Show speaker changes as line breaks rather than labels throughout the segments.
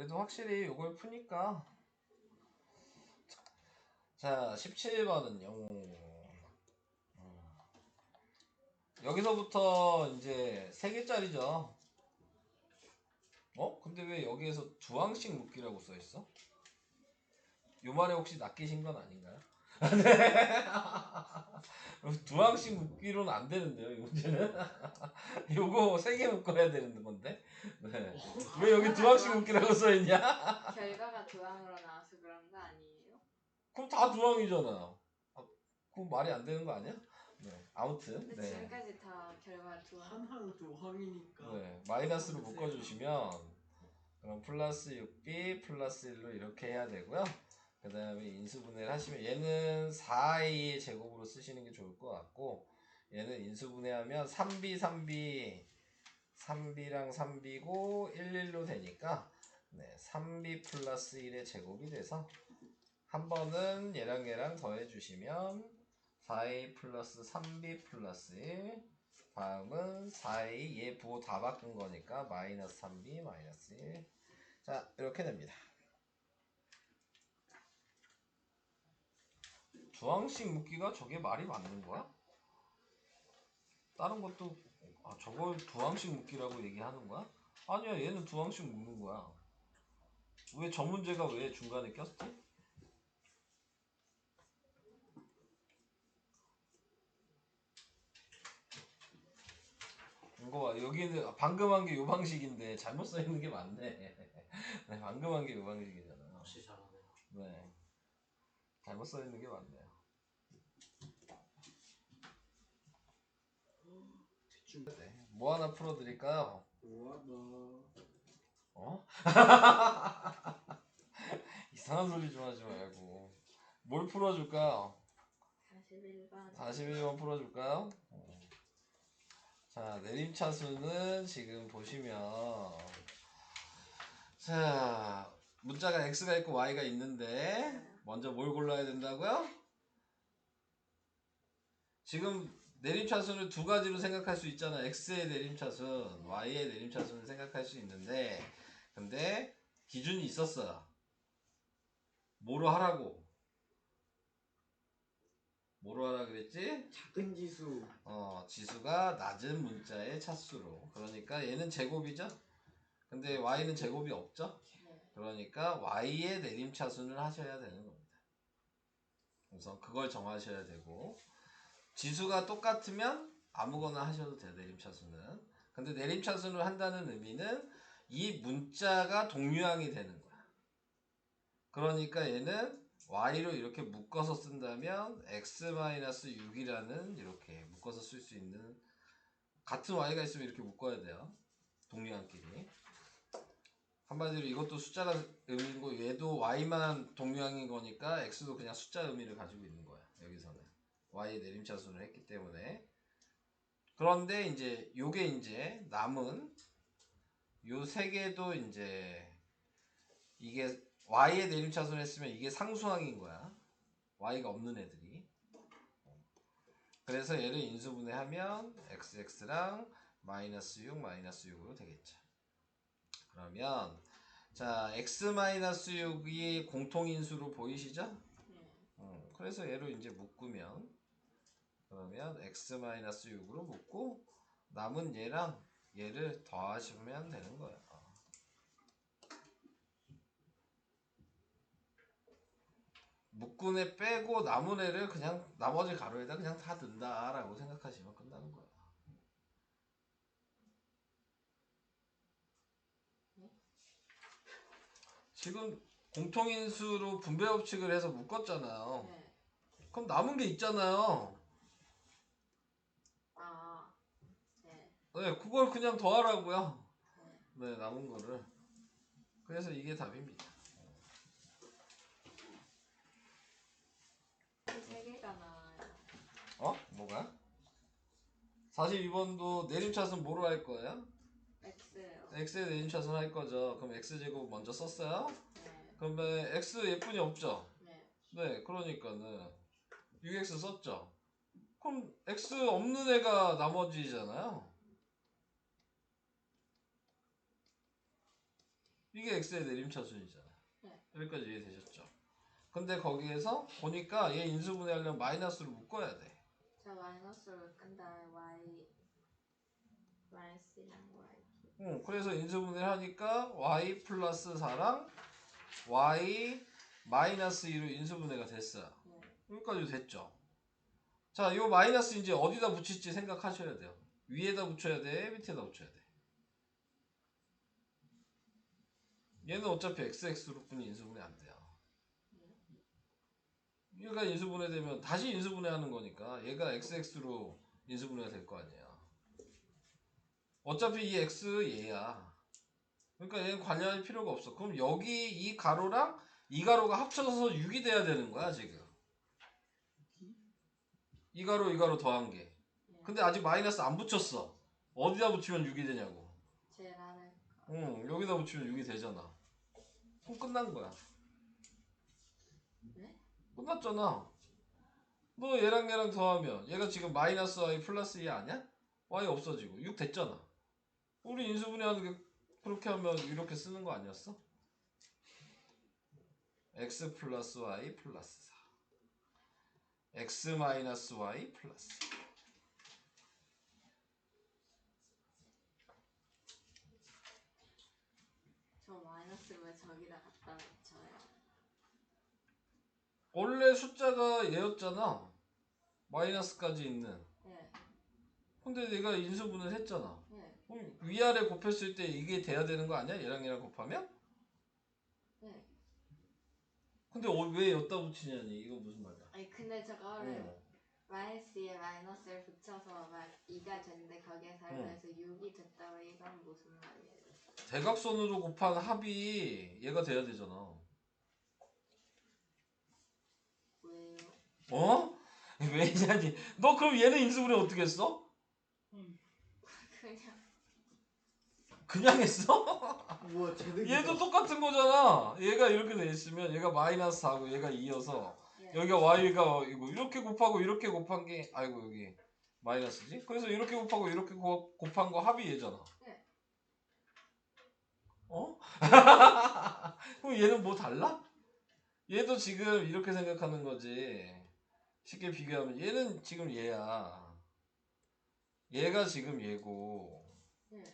그래도 확실히 이걸 푸니까 자 17번은요 여기서부터 이제 3개짜리죠 어? 근데 왜 여기에서 두 항씩 묶기라고 써있어? 요 말에 혹시 낚이신 건 아닌가요? 두 항씩 묶기로는 안 되는데요, 이 문제는. 요거 세 개 묶어야 되는 건데. 네. 왜 여기 두 항씩 묶기라고 써있냐?
결과가 두항으로 나와서 그런 거 아니에요?
그럼 다 두 항이잖아. 아, 그럼 말이 안 되는 거 아니야? 네. 아무튼,
근데
네.
지금까지 다 결과 두항.
한항 두 항이니까.
네. 마이너스로 묶어주시면, 그럼 플러스 6b 플러스 1로 이렇게 해야 되고요. 그 다음에 인수분해를 하시면 얘는 4a의 제곱으로 쓰시는 게 좋을 것 같고 얘는 인수분해하면 3b 3b 3b랑 3b고 1 1로 되니까 네, 3b 플러스 1의 제곱이 돼서 한 번은 얘랑 얘랑 더해 주시면 4a 플러스 3b 플러스 1 다음은 4a 얘 부호 다 바꾼 거니까 마이너스 3b 마이너스 1 자 이렇게 됩니다 주황식 묶기가 저게 말이 맞는 거야? 다른 것도 아 저걸 두항식 묶기라고 얘기하는 거야? 아니야 얘는 두항식 묶는 거야 왜 저 문제가 왜 중간에 꼈지? 이거 봐 여기는 아, 방금 한 게 요 방식인데 잘못 써 있는 게 맞네 네, 방금 한 게 요 방식이잖아
역시 잘하네요.
네 잘못 써 있는 게 맞네요
대충.
네. 뭐 하나 풀어드릴까요?
너.
어? 이상한 소리 좀 하지 말고 뭘 풀어줄까요?
41번.
41번 풀어줄까요? 어. 자 내림차수는 지금 보시면 자 문자가 x가 있고 y가 있는데 먼저 뭘 골라야 된다고요? 지금 내림차순을 두 가지로 생각할 수 있잖아. x의 내림차순, y의 내림차순을 생각할 수 있는데, 근데 기준이 있었어요. 뭐로 하라고? 뭐로 하라 그랬지?
작은 지수.
어, 지수가 낮은 문자의 차수로. 그러니까 얘는 제곱이죠? 근데 y는 제곱이 없죠?
네.
그러니까 y의 내림차순을 하셔야 되는 겁니다. 우선 그걸 정하셔야 되고 지수가 똑같으면 아무거나 하셔도 돼요. 내림차순은. 근데 내림차순을 한다는 의미는 이 문자가 동류항이 되는 거야. 그러니까 얘는 y로 이렇게 묶어서 쓴다면 x-6이라는 이렇게 묶어서 쓸 수 있는 같은 y가 있으면 이렇게 묶어야 돼요. 동류항끼리. 한마디로 이것도 숫자가 의미고 얘도 y만 동류항인 거니까 x도 그냥 숫자 의미를 가지고 있는 여기서는 y의 내림차순을 했기 때문에 그런데 이제 요게 이제 남은 요 세 개도 이제 이게 y의 내림차순을 했으면 이게 상수항인 거야 y가 없는 애들이 그래서 얘를 인수분해하면 xx랑 마이너스 6 마이너스 6으로 되겠죠 그러면 자 x-6이 공통인수로 보이시죠?
네.
음, 그래서 얘를 이제 묶으면 그러면 x-6으로 묶고 남은 얘랑 얘를 더하시면 되는 거예요. 묶은 애 빼고 남은 애를 그냥 나머지 가로에다 그냥 다 든다라고 생각하시면 끝나는 거예요. 지금 공통인수로 분배 법칙을 해서 묶었잖아요.
네.
그럼 남은 게 있잖아요.
아. 네.
네, 그걸 그냥 더하라고요.
네.
네, 남은 거를. 그래서 이게 답입니다.
세 개가 나와요.
어? 뭐가? 42번도 내림차순 뭐로 할 거예요?
X요.
x의 내림차순 할 거죠. 그럼 x제곱 먼저 썼어요?
네.
그러면 x 예쁜이 없죠?
네.
네, 그러니까는 6x 썼죠? 그럼 x 없는 애가 나머지잖아요. 이게 x의 내림차순이잖아.
네.
여기까지 이해되셨죠? 근데 거기에서 보니까 얘 인수분해 하려면 마이너스로 묶어야 돼.
저 마이너스로 끈 다음에 y 마이너스랑 y
응, 그래서 인수분해를 하니까 y 플러스 4랑 y 마이너스 2로 인수분해가 됐어요.
네.
여기까지 됐죠? 자, 요 마이너스 이제 어디다 붙일지 생각하셔야 돼요. 위에다 붙여야 돼, 밑에다 붙여야 돼. 얘는 어차피 xx로 뿐이 인수분해 안 돼요. 얘가 인수분해 되면 다시 인수분해 하는 거니까 얘가 xx로 인수분해가 될 거 아니에요. 어차피 이 x 얘야. 그러니까 얘는 관련할 필요가 없어. 그럼 여기 이 가로랑 이 가로가 합쳐서 6이 돼야 되는 거야, 지금. 이 가로 이 가로 더한 게.
네.
근데 아직 마이너스 안 붙였어. 어디다 붙이면 6이 되냐고. 응 여기다 붙이면 6이 되잖아 그럼 끝난 거야
네?
끝났잖아 너 얘랑 얘랑 더하면 얘가 지금 마이너스 i 플러스 2 아니야? y 없어지고 6 됐잖아 우리 인수분해하는 게 그렇게 하면 이렇게 쓰는 거 아니었어? x 플러스 y 플러스 4 x 마이너스 y 플러스
4
원래 숫자가 얘였잖아. 마이너스까지 있는.
네.
근데 내가 인수분해를 했잖아.
네.
그럼 위아래 곱했을 때 이게 돼야 되는 거 아니야? 얘랑 얘랑 곱하면?
네.
근데 어, 왜 여기다 붙이냐니? 이거 무슨 말이야?
아니 근데 저거를
어.
마이너스에 마이너스를 붙여서 막 2가 됐는데 거기에
응.
살면서 6이 됐다고 이건 무슨 말이에요?
대각선으로 곱한 합이 얘가 돼야 되잖아.
왜요?
어? 왜냐니? 너 그럼 얘는 인수분해 어떻게 했어?
그냥
그냥 했어?
우와 제대로.
얘도 똑같은 거잖아. 얘가 이렇게 돼 있으면 얘가 마이너스 하고 얘가 2여서
예.
여기가 y가 이거 이렇게 곱하고 이렇게 곱한 게 아이고 여기 마이너스지? 그래서 이렇게 곱하고 이렇게 곱- 곱한 거 합이 얘잖아.
네.
어? 그럼 얘는 뭐 달라? 얘도 지금 이렇게 생각하는 거지. 쉽게 비교하면 얘는 지금 얘야. 얘가 지금 얘고
네.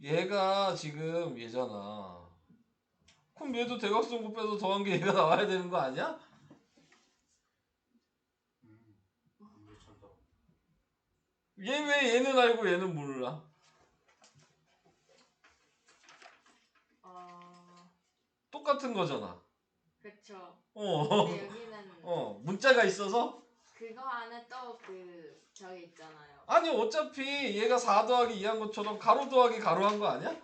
얘가 지금 얘잖아. 그럼 얘도 대각선 곱해서 더한 게 얘가 나와야 되는 거 아니야?
음. 이제 찬다.
얘왜 얘는 알고 얘는 몰라?
어
똑같은 거잖아.
그쵸.
어.
근데 여기는
어, 문자가 있어서?
그거 안에 또 그 저기 있잖아요.
아니, 어차피 얘가 4 더하기 2 한 것처럼 가로 더하기 가로 한 거 아니야?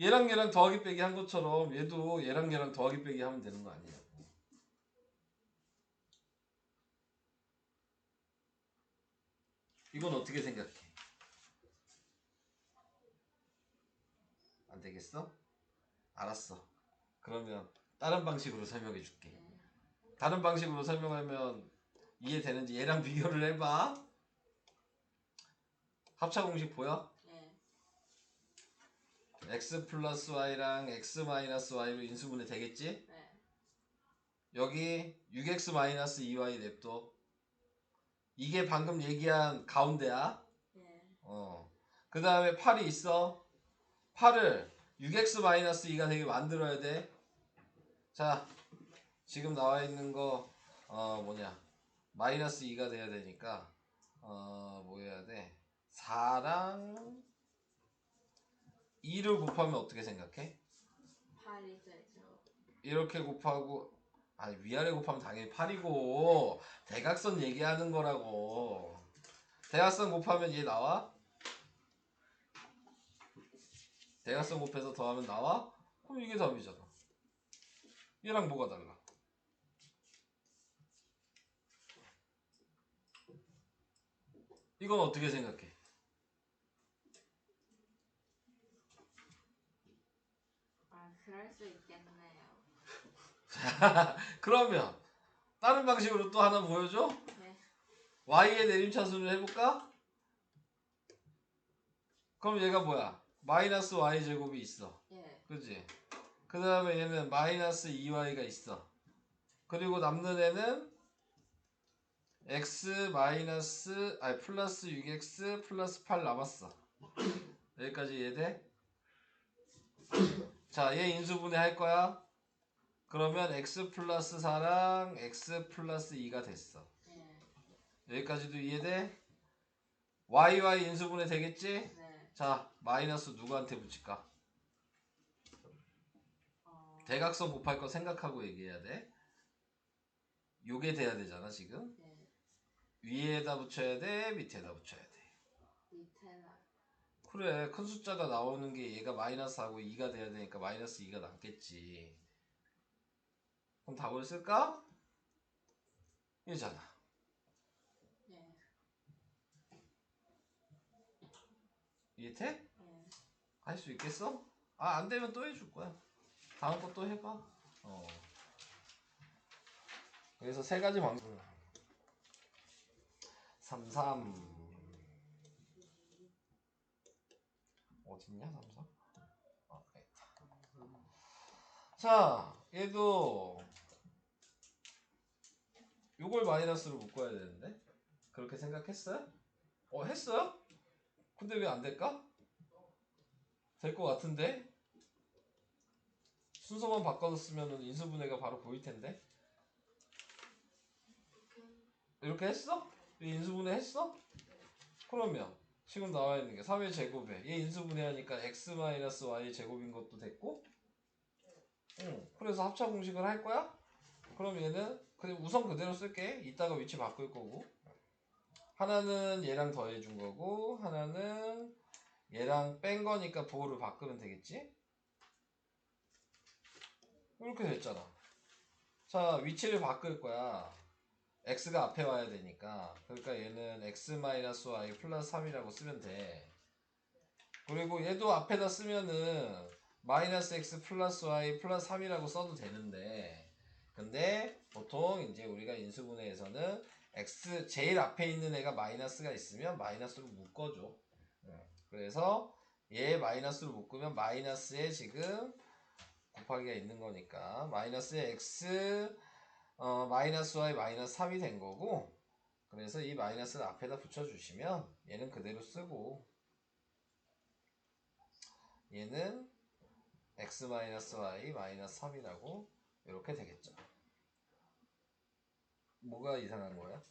얘랑 얘랑 더하기 빼기 한 것처럼 얘도 얘랑 얘랑 더하기 빼기 하면 되는 거 아니야? 이건 어떻게 생각해? 안 되겠어? 알았어. 그러면 다른 방식으로 설명해 줄게.
네.
다른 방식으로 설명하면 이해되는지 얘랑 비교를 해봐. 합차 공식 보여?
네.
x 플러스 y랑 x 마이너스 y로 인수분해 되겠지?
네.
여기 6x 마이너스 2y 냅둬. 이게 방금 얘기한 가운데야.
네.
어. 그 다음에 8이 있어. 8을 6x 마이너스 2가 되게 만들어야 돼. 자, 지금 나와 있는 거, 어, 뭐냐. 마이너스 2가 돼야 되니까, 어, 뭐 해야 돼? 4랑 2를 곱하면 어떻게 생각해?
8이 되죠.
이렇게 곱하고, 아니, 위아래 곱하면 당연히 8이고, 대각선 얘기하는 거라고. 대각선 곱하면 얘 나와? 대각선 곱해서 더하면 나와? 그럼 이게 답이잖아. 얘랑 뭐가 달라? 이건 어떻게 생각해?
아 그럴 수 있겠네요.
그러면 다른 방식으로 또 하나 보여줘?
네.
y의 내림차순을 해볼까? 그럼 얘가 뭐야? 마이너스 y 제곱이 있어.
예.
그지? 그 다음에 얘는 마이너스 2y가 있어. 그리고 남는 애는 x 마이너스 아니 플러스 6x 플러스 8 남았어. 여기까지 이해돼? 자, 얘 인수분해 할 거야. 그러면 x 플러스 4랑 x 플러스 2가 됐어.
예.
여기까지도 이해돼? y y 인수분해 되겠지?
네.
자, 마이너스 누구한테 붙일까?
어.
대각선 곱할 거 생각하고 얘기해야 돼. 요게 돼야 되잖아, 지금.
네.
위에다 붙여야 돼, 밑에다 붙여야 돼.
밑에나.
그래, 큰 숫자가 나오는 게 얘가 마이너스하고 2가 돼야 되니까 마이너스 2가 남겠지. 그럼 답을 쓸까? 이잖아.
예.
이해돼?
예.
할수 있겠어? 아, 안 되면 또 해줄 거야. 다음 거 또 해봐. 어. 그래서 세 가지 방법. 33. 어딨냐, 33? 아, 있다. 자, 얘도 요걸 마이너스로 묶어야 되는데? 그렇게 생각했어요? 어, 했어요? 근데 왜 안 될까? 될 것 같은데 순서만 바꿔줬으면 인수분해가 바로 보일 텐데 이렇게 했어? 얘 인수분해 했어? 그러면 지금 나와 있는 게 3의 제곱에 얘 인수분해하니까 x-y 제곱인 것도 됐고 응 그래서 합차 공식을 할 거야? 그럼 얘는 그냥 우선 그대로 쓸게 이따가 위치 바꿀 거고 하나는 얘랑 더해준 거고 하나는 얘랑 뺀 거니까 부호를 바꾸면 되겠지? 이렇게 됐잖아. 자, 위치를 바꿀 거야. x가 앞에 와야 되니까. 그러니까 얘는 x-y 플러스 3이라고 쓰면 돼. 그리고 얘도 앞에다 쓰면은 마이너스 x 플러스 y 플러스 3이라고 써도 되는데 근데 보통 이제 우리가 인수분해에서는 x 제일 앞에 있는 애가 마이너스가 있으면 마이너스로 묶어줘. 응. 그래서 얘 마이너스로 묶으면 마이너스에 지금 곱하기가 있는 거니까 마이너스에 x 어, 마이너스 y 마이너스 3이 된 거고 그래서 이 마이너스를 앞에다 붙여주시면 얘는 그대로 쓰고 얘는 x 마이너스 y 마이너스 3이라고 이렇게 되겠죠. 뭐가 이상한 거야?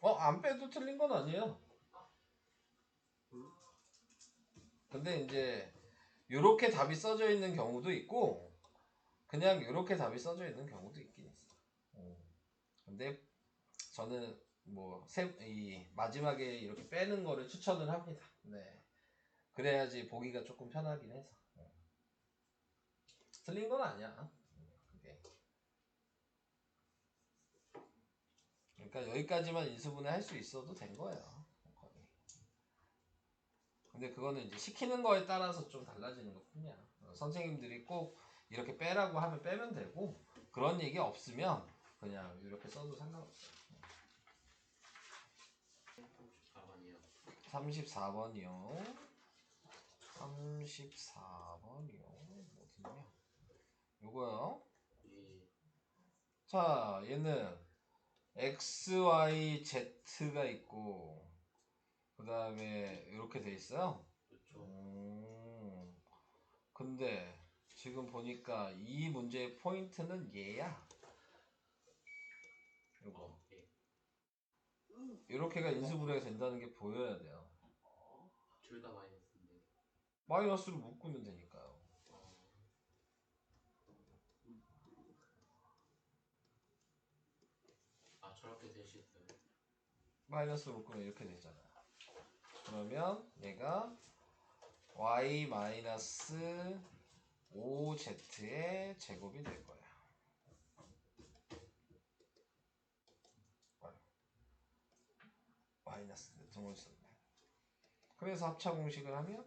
어, 안 빼도 틀린 건 아니에요. 근데 이제 요렇게 답이 써져 있는 경우도 있고 그냥 요렇게 답이 써져 있는 경우도 있긴 있어. 음. 근데 저는 뭐이 마지막에 이렇게 빼는 거를 추천을 합니다. 네. 그래야지 보기가 조금 편하긴 해서. 음. 틀린 건 아니야. 음, 그게. 그러니까 여기까지만 인수분해 할 수 있어도 된 거예요. 거의. 근데 그거는 이제 시키는 거에 따라서 좀 달라지는 것 뿐이야. 어, 선생님들이 꼭 이렇게 빼라고 하면 빼면 되고 그런 얘기 없으면 그냥 이렇게 써도 상관없어.
34번이요.
34번이요. 34번이요. 어딨냐? 요거요.
이
자, 얘는 x, y, z가 있고 그 다음에 이렇게 돼 있어요.
그렇죠.
음, 근데 지금 보니까 이 문제의 포인트는 얘야. 요거.
어, 예.
이렇게가 인수분해가 된다는 게 보여야 돼요.
둘 다 마이너스인데.
마이너스로 묶으면 되니까요.
어. 될수 있어요.
마이너스로 묶으면 이렇게 되잖아요. 그러면 얘가 y 마이너스 5z의 제곱이 될 거야. 마이너스 등을 썼네. 그래서 합차 공식을 하면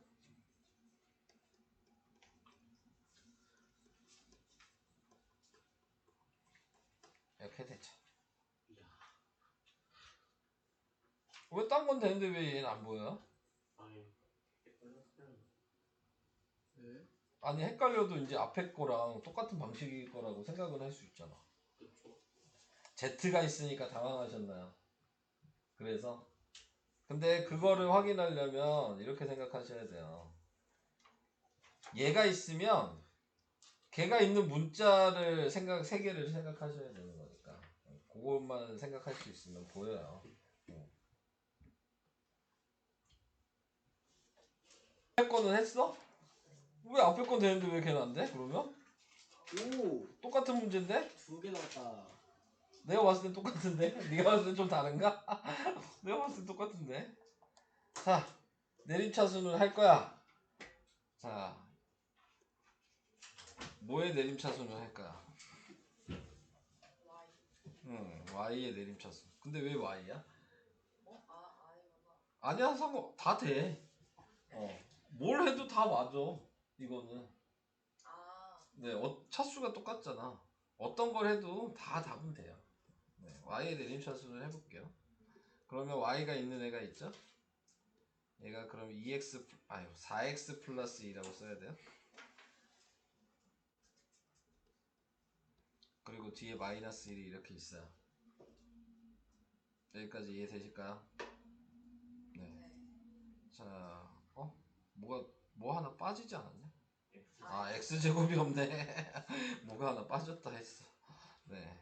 이렇게 되죠. 왜 딴 건 되는데 왜 얘는 안 보여?
아니
네.
아니 헷갈려도 이제 앞에 거랑 똑같은 방식일 거라고 생각은 할 수 있잖아.
그쵸.
Z가 있으니까 당황하셨나요? 그래서 근데 그거를 확인하려면 이렇게 생각하셔야 돼요. 얘가 있으면 걔가 있는 문자를 생각 세 개를 생각하셔야 되는 거니까 그것만 생각할 수 있으면 보여요. 앞에 거는 했어? 왜 앞에 건 되는데 왜 걔는 안 돼? 그러면
오!
똑같은 문제인데?
두 개 나왔다.
내가 봤을 땐 똑같은데? 네가 봤을 땐 좀 다른가? 내가 봤을 땐 똑같은데? 자, 내림차순을 할 거야. 자, 뭐의 내림차순을 할 거야?
Y.
응, Y의 내림차순. 근데 왜 Y야?
어? 아.
아니야, 상관, 다 돼. 어, 뭘 해도 다 맞아. 이거는.
아,
네, 어, 차수가 똑같잖아. 어떤 걸 해도 다 답은 돼요. 네, Y의 내림차순을 해볼게요. 그러면 Y가 있는 애가 있죠? 얘가 그럼 2x, 플- 아유, 4x 플러스 2라고 써야 돼요. 그리고 뒤에 마이너스 1이 이렇게 있어요. 여기까지 이해되실까요? 네.
네.
자, 어? 뭐가, 뭐 하나 빠지지 않았냐?
X.
아, x제곱이 없네. 뭐가 하나 빠졌다 했어. 네.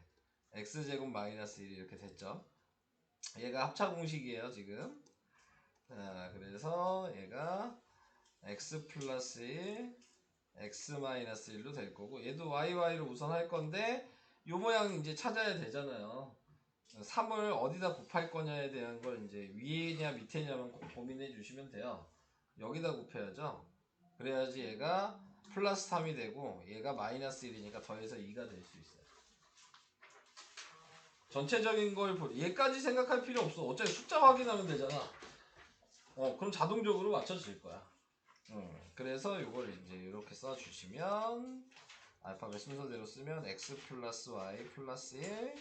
x제곱 마이너스 1이 이렇게 됐죠. 얘가 합차 공식이에요, 지금. 자, 그래서 얘가 x 플러스 1, x 마이너스 1로 될 거고, 얘도 yy로 우선 할 건데, 요 모양 이제 찾아야 되잖아요. 3을 어디다 곱할 거냐에 대한 걸 이제 위에냐 밑에냐만 꼭 고민해 주시면 돼요. 여기다 곱해야죠. 그래야지 얘가 플러스 3이 되고 얘가 마이너스 1이니까 더해서 2가 될 수 있어요. 전체적인 걸 보, 얘까지 생각할 필요 없어. 어차피 숫자 확인하면 되잖아. 어, 그럼 자동적으로 맞춰질 거야. 음, 그래서 이걸 이제 이렇게 써주시면 알파벳 순서대로 쓰면 x 플러스 y 플러스 1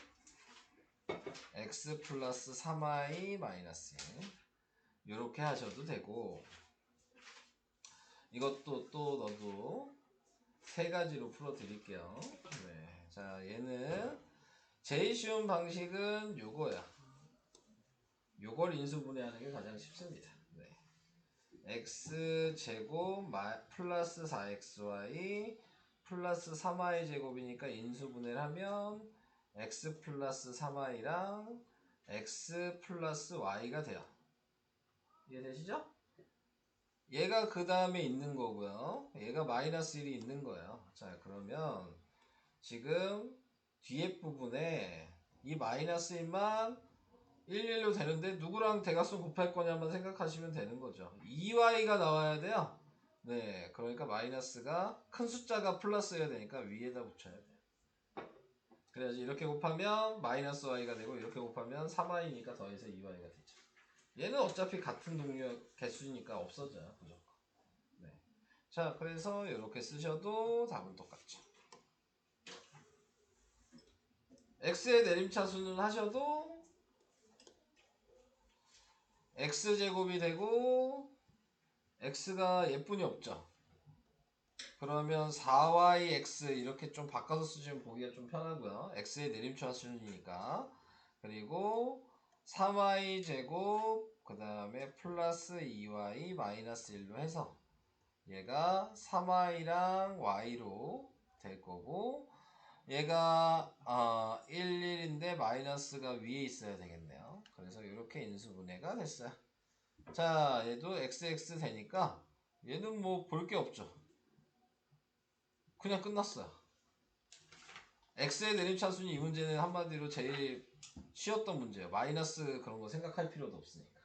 x 플러스 3y 마이너스 1 이렇게 하셔도 되고 이것도 또 너도 세 가지로 풀어 드릴게요. 네. 자, 얘는 제일 쉬운 방식은 요거야. 요걸 인수분해하는 게 가장 쉽습니다. 네. x 제곱 마, 플러스 4xy 플러스 3y 제곱이니까 인수분해를 하면 x 플러스 3y랑 x 플러스 y가 돼요. 이해되시죠? 얘가 그 다음에 있는 거고요. 얘가 마이너스 1이 있는 거예요. 자, 그러면 지금 뒤에 부분에 이 마이너스 1만 1, 1로 되는데 누구랑 대각선 곱할 거냐만 생각하시면 되는 거죠. 2y가 나와야 돼요. 네, 그러니까 마이너스가 큰 숫자가 플러스여야 되니까 위에다 붙여야 돼요. 그래야지 이렇게 곱하면 마이너스 y가 되고 이렇게 곱하면 3y니까 더해서 2y가 되죠. 얘는 어차피 같은 동료 개수니까 없어져요 무조건. 네. 자 그래서 이렇게 쓰셔도 답은 똑같죠. x의 내림차순을 하셔도 x 제곱이 되고 x가 예쁜이 없죠. 그러면 4yx 이렇게 좀 바꿔서 쓰시면 보기가 좀 편하고요. x의 내림차순이니까 그리고 3y 제곱 그 다음에 플러스 2y 마이너스 1로 해서 얘가 3y랑 y로 될 거고 얘가 어, 1, 1인데 마이너스가 위에 있어야 되겠네요. 그래서 이렇게 인수분해가 됐어요. 자 얘도 xx 되니까 얘는 뭐 볼 게 없죠. 그냥 끝났어요. x의 내림차순이 이 문제는 한마디로 제일 쉬웠던 문제예요. 마이너스 그런 거 생각할 필요도 없으니까.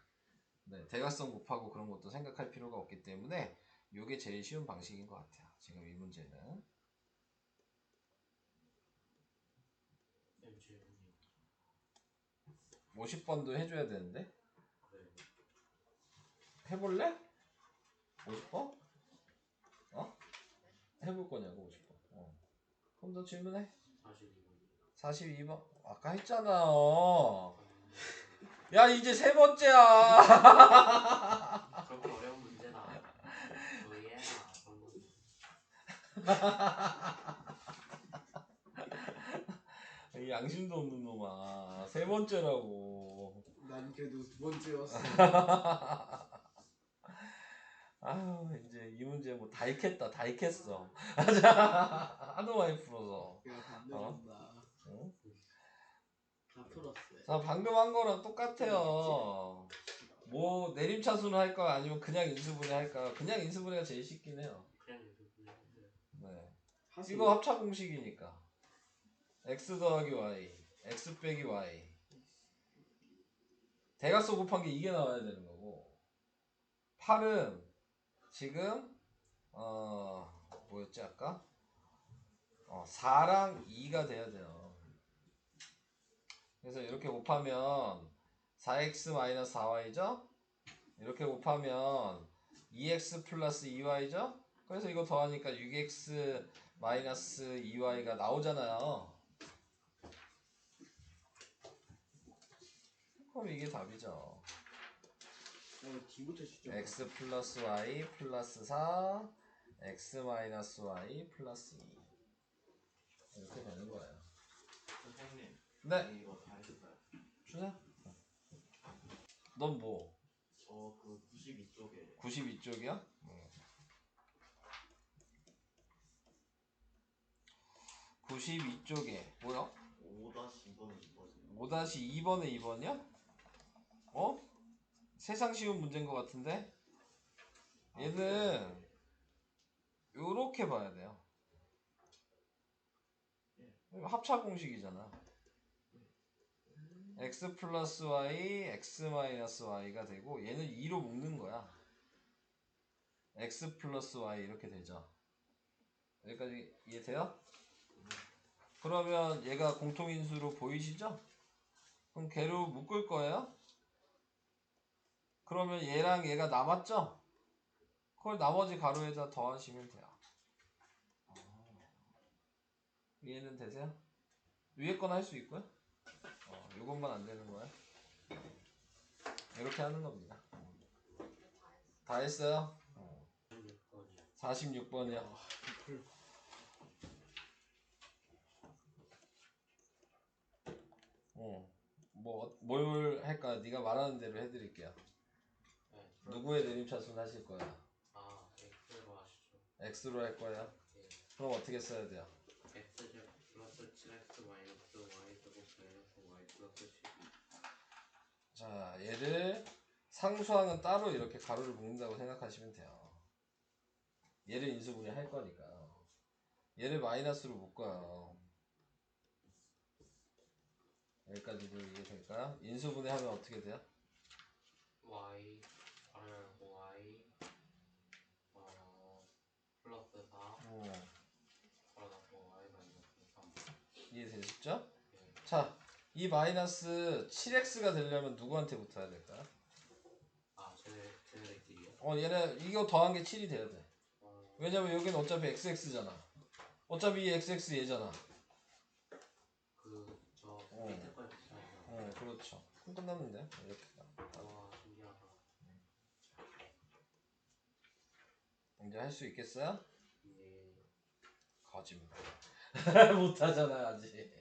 네, 대각선 곱하고 그런 것도 생각할 필요가 없기 때문에 이게 제일 쉬운 방식인 것 같아요. 지금 이 문제는.
M 질문이요.
50번도 해줘야 되는데
네.
해볼래? 50번? 어? 해볼 거냐고 50번. 어. 그럼 너 질문해.
42번.
42번. 아까 했잖아. 야 이제 세 번째야.
그렇게 어려운 문제는 아니야. 의외야.
이 양심도 없는 놈아. 세 번째라고.
난 그래도 두 번째였어.
아유 이제 이 문제 뭐 다 익혔다 다 익혔어. 하도 많이 풀어서.
내가 다
어? 응?
다 풀었어요.
자 방금 한 거랑 똑같아요. 뭐 내림차순을 할까 아니면 그냥 인수분해 할까? 그냥 인수분해가 제일 쉽긴 해요.
그냥 이렇게
네.
하수.
이거 합차 공식이니까 x 더하기 y, x 빼기 y 대각선 곱한 게 이게 나와야 되는 거고 8은 지금 어 뭐였지 아까 어 4랑 2가 돼야 돼요 그래서 이렇게 곱하면 4x 마이너스 4y죠 이렇게 곱하면 2x 플러스 2y죠 그래서 이거 더하니까 6x 마이너스 2y가 나오잖아요. 그럼 이게 답이죠. x 플러스 y 플러스 4 x 마이너스 y 플러스 2 이렇게 되는 거예요. 네,
이거 다 했어요
주세요. 넌 뭐?
저그 92쪽에
92쪽이야? 92쪽에 뭐야?
5-2번은 이거지
5-2번에 2번이야? 어? 세상 쉬운 문제인 것 같은데? 얘는 요렇게 봐야 돼요. 합차 공식이잖아. X 플러스 y, x 마이너스 y가 되고 얘는 2로 묶는 거야. x 플러스 y 이렇게 되죠. 여기까지 이해돼요? 그러면 얘가 공통인수로 보이시죠? 그럼 걔로 묶을 거예요? 그러면 얘랑 얘가 남았죠? 그걸 나머지 가로에다 더하시면 돼요. 이해는 되세요? 위에 건할수 있고요. 어, 요것만 안 되는 거야. 이렇게 하는 겁니다. 다 했어요? 어,
6번이
46번이요. 어. 뭐, 뭘 할까? 네가 말하는 대로 해드릴게요.
네.
누구의 내림차순 하실 거야?
아 X로 하시죠
X로 할 거예요?
네.
그럼 어떻게 써야 돼요?
X제곱 플러스 7X 마이너스 Y제곱 마이너스 Y 플러스 12
자, 얘를 상수항은 따로 이렇게 가로를 묶는다고 생각하시면 돼요. 얘를 인수분해 할 거니까. 얘를 마이너스로 묶어요. 여기까지도 이해될까요? 인수분해 하면 어떻게 돼요?
Y 가로 Y 어 플러스 4
어,
닫고 Y 마이너스 3
이해되셨죠?
네.
자, 이 마이너스 7x가 되려면 누구한테 붙어야 될까요?
아 제, 제네들이요?
어, 얘네, 이거 더한 게 7이 돼야 돼.
어,
왜냐면 여기는 어차피 xx잖아. 어차피 이 xx 얘잖아.
그 저
어.
밑에 거에 붙여요
어, 그렇죠. 그럼 끝났는데 이렇게.
와 신기하다
이제 할 수 있겠어요?
네
거짓말. 못 하잖아 아직.